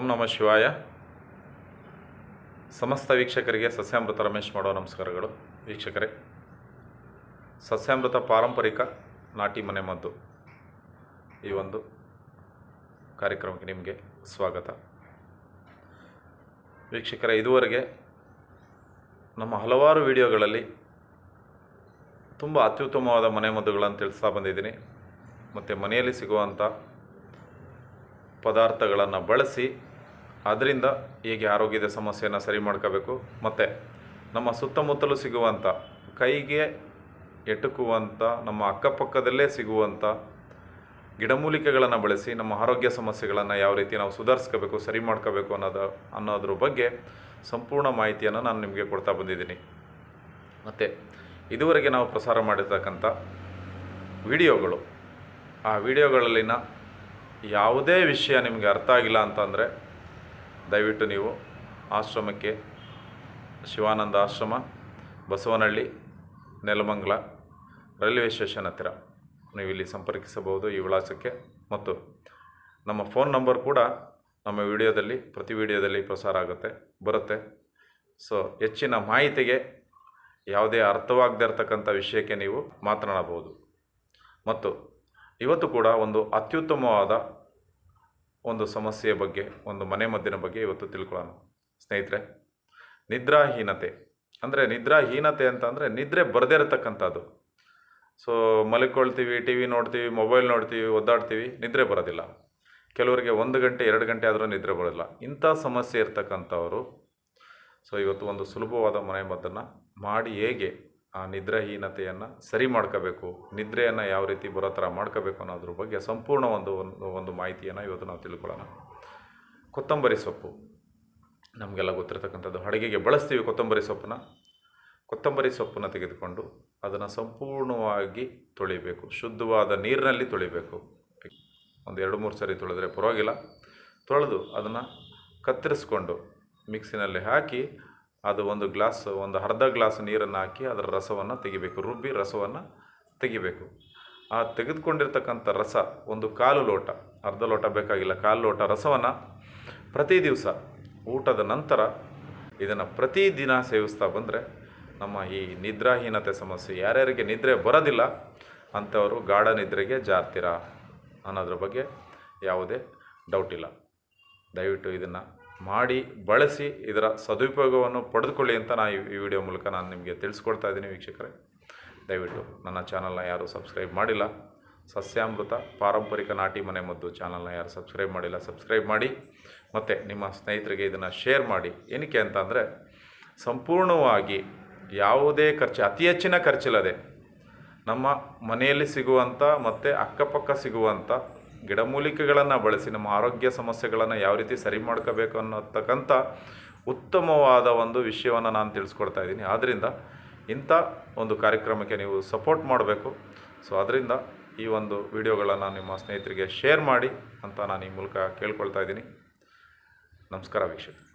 ಓಂ ನಮಃ ಶಿವಾಯ. ಸಮಸ್ತ ವೀಕ್ಷಕರಿಗೆ ಸಸ್ಯಾಮೃತ ರಮೇಶ್ ಮಾಡೋ ನಮಸ್ಕಾರಗಳು. ವೀಕ್ಷಕರೇ, ಸಸ್ಯಾಮೃತ ಪಾರಂಪರಿಕ ನಾಟಿ ಮನೆ ಮದ್ದು ಈ ಒಂದು ಕಾರ್ಯಕ್ರಮಕ್ಕೆ ನಿಮಗೆ ಸ್ವಾಗತ. ವೀಕ್ಷಕರೇ, ಇದುವರೆಗೆ ನಮ್ಮ ಹಲವಾರು ವಿಡಿಯೋಗಳಲ್ಲಿ ತುಂಬ ಅತ್ಯುತ್ತಮವಾದ ಮನೆಮದ್ದುಗಳನ್ನು ತಿಳಿಸ್ತಾ ಬಂದಿದ್ದೀನಿ. ಮತ್ತು ಮನೆಯಲ್ಲಿ ಸಿಗುವಂಥ ಪದಾರ್ಥಗಳನ್ನು ಬಳಸಿ ಅದರಿಂದ ಹೇಗೆ ಆರೋಗ್ಯದ ಸಮಸ್ಯೆಯನ್ನು ಸರಿ ಮಾಡ್ಕೋಬೇಕು. ಮತ್ತು ನಮ್ಮ ಸುತ್ತಮುತ್ತಲೂ ಸಿಗುವಂಥ ಕೈಗೆ ಎಟುಕುವಂಥ ನಮ್ಮ ಅಕ್ಕಪಕ್ಕದಲ್ಲೇ ಸಿಗುವಂಥ ಗಿಡಮೂಲಿಕೆಗಳನ್ನು ಬಳಸಿ, ನಮ್ಮ ಆರೋಗ್ಯ ಸಮಸ್ಯೆಗಳನ್ನು ಯಾವ ರೀತಿ ನಾವು ಸುಧಾರಿಸ್ಕೋಬೇಕು, ಸರಿ ಮಾಡ್ಕೋಬೇಕು ಅನ್ನೋದು, ಅನ್ನೋದ್ರ ಬಗ್ಗೆ ಸಂಪೂರ್ಣ ಮಾಹಿತಿಯನ್ನು ನಾನು ನಿಮಗೆ ಕೊಡ್ತಾ ಬಂದಿದ್ದೀನಿ. ಮತ್ತು ಇದುವರೆಗೆ ನಾವು ಪ್ರಸಾರ ಮಾಡಿರ್ತಕ್ಕಂಥ ವಿಡಿಯೋಗಳು, ಆ ವಿಡಿಯೋಗಳಲ್ಲಿನ ಯಾವುದೇ ವಿಷಯ ನಿಮಗೆ ಅರ್ಥ ಆಗಿಲ್ಲ ಅಂತಂದರೆ ದಯವಿಟ್ಟು ನೀವು ಆಶ್ರಮಕ್ಕೆ ಶಿವಾನಂದ ಆಶ್ರಮ, ಬಸವನಹಳ್ಳಿ, ನೆಲಮಂಗಲ ರೈಲ್ವೆ ಸ್ಟೇಷನ್ ಹತ್ತಿರ ನೀವು ಇಲ್ಲಿ ಸಂಪರ್ಕಿಸಬಹುದು ಈ ವಿಳಾಸಕ್ಕೆ. ಮತ್ತು ನಮ್ಮ ಫೋನ್ ನಂಬರ್ ಕೂಡ ನಮ್ಮ ವಿಡಿಯೋದಲ್ಲಿ, ಪ್ರತಿ ವಿಡಿಯೋದಲ್ಲಿ ಪ್ರಸಾರ ಆಗುತ್ತೆ, ಬರುತ್ತೆ. ಸೊ, ಹೆಚ್ಚಿನ ಮಾಹಿತಿಗೆ ಯಾವುದೇ ಅರ್ಥವಾಗದೇ ಇರತಕ್ಕಂಥ ವಿಷಯಕ್ಕೆ ನೀವು ಮಾತನಾಡಬಹುದು. ಮತ್ತು ಇವತ್ತು ಕೂಡ ಒಂದು ಅತ್ಯುತ್ತಮವಾದ ಒಂದು ಸಮಸ್ಯೆಯ ಬಗ್ಗೆ, ಒಂದು ಮನೆ ಮದ್ದಿನ ಬಗ್ಗೆ ಇವತ್ತು ತಿಳ್ಕೊಳ್ಳೋಣ. ಸ್ನೇಹಿತರೆ, ನಿದ್ರಾಹೀನತೆ. ಅಂದರೆ ನಿದ್ರಾಹೀನತೆ ಅಂತಂದರೆ ನಿದ್ರೆ ಬರದೇ ಇರತಕ್ಕಂಥದ್ದು. ಸೊ ಮಲಿಕೊಳ್ತೀವಿ ಟಿ ವಿ ನೋಡ್ತೀವಿ ಮೊಬೈಲ್ ನೋಡ್ತೀವಿ, ಒದ್ದಾಡ್ತೀವಿ, ನಿದ್ರೆ ಬರೋದಿಲ್ಲ. ಕೆಲವರಿಗೆ ಒಂದು ಗಂಟೆ, ಎರಡು ಗಂಟೆ ಆದರೂ ನಿದ್ರೆ ಬರೋದಿಲ್ಲ. ಇಂಥ ಸಮಸ್ಯೆ ಇರ್ತಕ್ಕಂಥವರು. ಸೊ ಇವತ್ತು ಒಂದು ಸುಲಭವಾದ ಮನೆ ಮದ್ದನ್ನು ಮಾಡಿ ಹೇಗೆ ಆ ನಿದ್ರಾಹೀನತೆಯನ್ನು ಸರಿ ಮಾಡ್ಕೋಬೇಕು, ನಿದ್ರೆಯನ್ನು ಯಾವ ರೀತಿ ಬರೋ ಥರ ಮಾಡ್ಕೋಬೇಕು ಅನ್ನೋದ್ರ ಬಗ್ಗೆ ಸಂಪೂರ್ಣ ಒಂದು ಒಂದು ಒಂದು ಮಾಹಿತಿಯನ್ನು ಇವತ್ತು ನಾವು ತಿಳ್ಕೊಳ್ಳೋಣ. ಕೊತ್ತಂಬರಿ ಸೊಪ್ಪು. ನಮಗೆಲ್ಲ ಗೊತ್ತಿರತಕ್ಕಂಥದ್ದು ಅಡುಗೆಗೆ ಬಳಸ್ತೀವಿ ಕೊತ್ತಂಬರಿ ಸೊಪ್ಪನ್ನ. ಕೊತ್ತಂಬರಿ ಸೊಪ್ಪನ್ನು ತೆಗೆದುಕೊಂಡು ಅದನ್ನು ಸಂಪೂರ್ಣವಾಗಿ ತೊಳಿಬೇಕು, ಶುದ್ಧವಾದ ನೀರಿನಲ್ಲಿ ತೊಳಿಬೇಕು. ಒಂದು ಎರಡು, ಮೂರು ಸರಿ ತೊಳೆದ್ರೆ ಪರವಾಗಿಲ್ಲ. ತೊಳೆದು ಅದನ್ನು ಕತ್ತರಿಸ್ಕೊಂಡು ಮಿಕ್ಸಿನಲ್ಲಿ ಹಾಕಿ ಅದು ಒಂದು ಗ್ಲಾಸ್, ಒಂದು ಅರ್ಧ ಗ್ಲಾಸ್ ನೀರನ್ನು ಹಾಕಿ ಅದರ ರಸವನ್ನು ತೆಗಿಬೇಕು, ರುಬ್ಬಿ ರಸವನ್ನು ತೆಗಿಬೇಕು. ಆ ತೆಗೆದುಕೊಂಡಿರ್ತಕ್ಕಂಥ ರಸ, ಒಂದು ಕಾಲು ಲೋಟ, ಅರ್ಧ ಲೋಟ ಬೇಕಾಗಿಲ್ಲ, ಕಾಲು ಲೋಟ ರಸವನ್ನು ಪ್ರತಿ ದಿವಸ ಊಟದ ನಂತರ ಇದನ್ನು ಪ್ರತಿದಿನ ಸೇವಿಸ್ತಾ ಬಂದರೆ ನಮ್ಮ ಈ ನಿದ್ರಾಹೀನತೆ ಸಮಸ್ಯೆ, ಯಾರ್ಯಾರಿಗೆ ನಿದ್ರೆ ಬರೋದಿಲ್ಲ, ಅಂಥವರು ಗಾಢ ನಿದ್ರೆಗೆ ಜಾರ್ತೀರಾ ಅನ್ನೋದ್ರ ಬಗ್ಗೆ ಯಾವುದೇ ಡೌಟ್ ಇಲ್ಲ. ದಯವಿಟ್ಟು ಇದನ್ನು ಮಾಡಿ, ಬಳಸಿ ಇದರ ಸದುಪಯೋಗವನ್ನು ಪಡೆದುಕೊಳ್ಳಿ ಅಂತ ನಾನು ಈ ವಿಡಿಯೋ ಮೂಲಕ ನಾನು ನಿಮಗೆ ತಿಳಿಸ್ಕೊಡ್ತಾ ಇದ್ದೀನಿ ವೀಕ್ಷಕರೇ. ದಯವಿಟ್ಟು ನನ್ನ ಚಾನಲ್ನ ಯಾರು ಸಬ್ಸ್ಕ್ರೈಬ್ ಮಾಡಿಲ್ಲ. ಸಸ್ಯಾಮೃತ, ಪಾರಂಪರಿಕ ನಾಟಿ ಮನೆ ಮದ್ದು ಚಾನಲ್ನ ಯಾರು ಸಬ್ಸ್ಕ್ರೈಬ್ ಮಾಡಿಲ್ಲ, ಸಬ್ಸ್ಕ್ರೈಬ್ ಮಾಡಿ. ಮತ್ತು ನಿಮ್ಮ ಸ್ನೇಹಿತರಿಗೆ ಇದನ್ನು ಶೇರ್ ಮಾಡಿ. ಏನಕ್ಕೆ ಅಂತಂದರೆ ಸಂಪೂರ್ಣವಾಗಿ ಯಾವುದೇ ಖರ್ಚು, ಅತಿ ಹೆಚ್ಚಿನ ಖರ್ಚಿಲ್ಲದೆ ನಮ್ಮ ಮನೆಯಲ್ಲಿ ಸಿಗುವಂಥ ಮತ್ತು ಅಕ್ಕಪಕ್ಕ ಸಿಗುವಂಥ ಗಿಡಮೂಲಿಕೆಗಳನ್ನು ಬಳಸಿ ನಮ್ಮ ಆರೋಗ್ಯ ಸಮಸ್ಯೆಗಳನ್ನು ಯಾವ ರೀತಿ ಸರಿ ಮಾಡ್ಕೋಬೇಕು ಅನ್ನೋತಕ್ಕಂಥ ಉತ್ತಮವಾದ ಒಂದು ವಿಷಯವನ್ನು ನಾನು ತಿಳಿಸ್ಕೊಡ್ತಾ ಇದ್ದೀನಿ. ಆದ್ದರಿಂದ ಇಂಥ ಒಂದು ಕಾರ್ಯಕ್ರಮಕ್ಕೆ ನೀವು ಸಪೋರ್ಟ್ ಮಾಡಬೇಕು. ಸೊ ಅದರಿಂದ ಈ ಒಂದು ವಿಡಿಯೋಗಳನ್ನು ನಿಮ್ಮ ಸ್ನೇಹಿತರಿಗೆ ಶೇರ್ ಮಾಡಿ ಅಂತ ನಾನು ಈ ಮೂಲಕ ಕೇಳ್ಕೊಳ್ತಾ ಇದ್ದೀನಿ. ನಮಸ್ಕಾರ ವೀಕ್ಷಕ